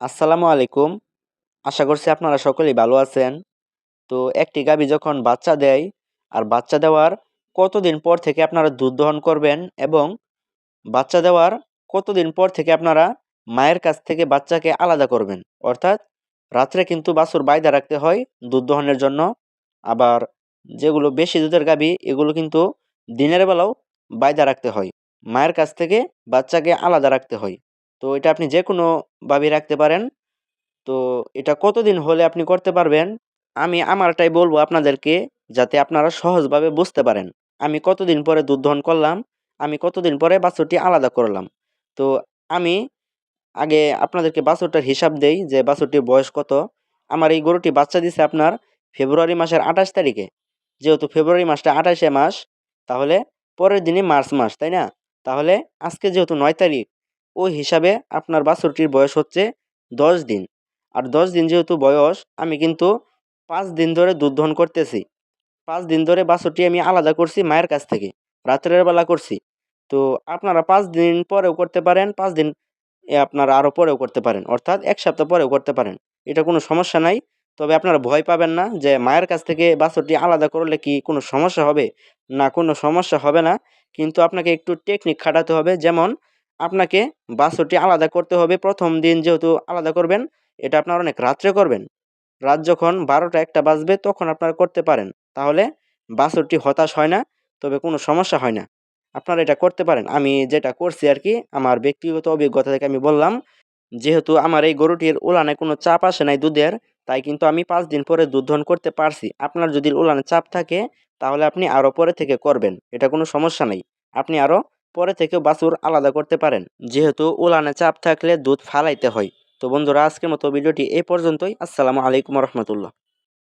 আসসালামু আলাইকুম। আশা করছি আপনারা সকলেই ভালো আছেন। তো একটি গাভী যখন বাচ্চা দেয়, আর বাচ্চা দেওয়ার কতদিন পর থেকে আপনারা দুধ দহন করবেন এবং বাচ্চা দেওয়ার কতদিন পর থেকে আপনারা মায়ের কাছ থেকে বাচ্চাকে আলাদা করবেন? অর্থাৎ রাত্রে কিন্তু বাছুর বাইদা রাখতে হয় দুধ দহনের জন্য। আবার যেগুলো বেশি দুধের গাভী, এগুলো কিন্তু দিনের বেলাও বাইদা রাখতে হয়। মায়ের কাছ থেকে বাচ্চাকে আলাদা রাখতে হয়। তো এটা আপনি যে কোনোভাবেই রাখতে পারেন। তো এটা কতদিন হলে আপনি করতে পারবেন? আমি আমারটাই বলব আপনাদেরকে যাতে আপনারা সহজভাবে বুঝতে পারেন। আমি কতদিন পরে দুধ দহন করলাম? আমি কতদিন পরে বাছুরটি আলাদা করলাম? তো আমি আগে আপনাদেরকে বাছুরটার হিসাব দেই যে বাছুরটির বয়স কত। আমার এই গরুটি বাচ্চা দিছে আপনার ফেব্রুয়ারি মাসের আঠাশ তারিখে। যেহেতু ফেব্রুয়ারি মাসটা আঠাশে মাস, তাহলে পরের দিনই মার্চ মাস, তাই না? তাহলে আজকে যেহেতু নয় তারিখ ওই হিসাবে আপনার বাছুরটির বয়স হচ্ছে দশ দিন। আর দশ দিন যেহেতু বয়স, আমি কিন্তু পাঁচ দিন ধরে দুধ দহন করতেছি। পাঁচ দিন ধরে বাছুরটি আমি আলাদা করছি মায়ের কাছ থেকে, রাত্রের বেলা করছি। তো আপনারা পাঁচ দিন পরেও করতে পারেন, পাঁচ দিন আপনারা আরও পরেও করতে পারেন, অর্থাৎ এক সপ্তাহ পরেও করতে পারেন। এটা কোনো সমস্যা নাই, তবে আপনারা ভয় পাবেন না যে মায়ের কাছ থেকে বাছুরটি আলাদা করলে কি কোনো সমস্যা হবে? না, কোনো সমস্যা হবে না। কিন্তু আপনাকে একটু টেকনিক খাটাতে হবে, যেমন আপনাকে বাছুরটি আলাদা করতে হবে। প্রথম দিন যেহেতু আলাদা করবেন, এটা আপনার অনেক রাত্রে করবেন। রাত যখন বারোটা একটা বাজবে, তখন আপনারা করতে পারেন। তাহলে বাছুরটি হতাশ হয় না, তবে কোনো সমস্যা হয় না। আপনারা এটা করতে পারেন। আমি যেটা করছি আর কি, আমার ব্যক্তিগত অভিজ্ঞতা থেকে আমি বললাম, যেহেতু আমার এই গরুটির উলানে কোনো চাপ আসে নাই দুধের, তাই কিন্তু আমি পাঁচ দিন পরে দুধ ধন করতে পারছি। আপনার যদি উলানে চাপ থাকে, তাহলে আপনি আরও পরে থেকে করবেন। এটা কোনো সমস্যা নেই। আপনি আরও পরে থেকে বাছুর আলাদা করতে পারেন। যেহেতু উলানে চাপ থাকলে দুধ ফালাইতে হয়। তো বন্ধুরা, আজকের মতো ভিডিওটি এই পর্যন্তই। আসসালামু আলাইকুম রহমতুল্লাহ।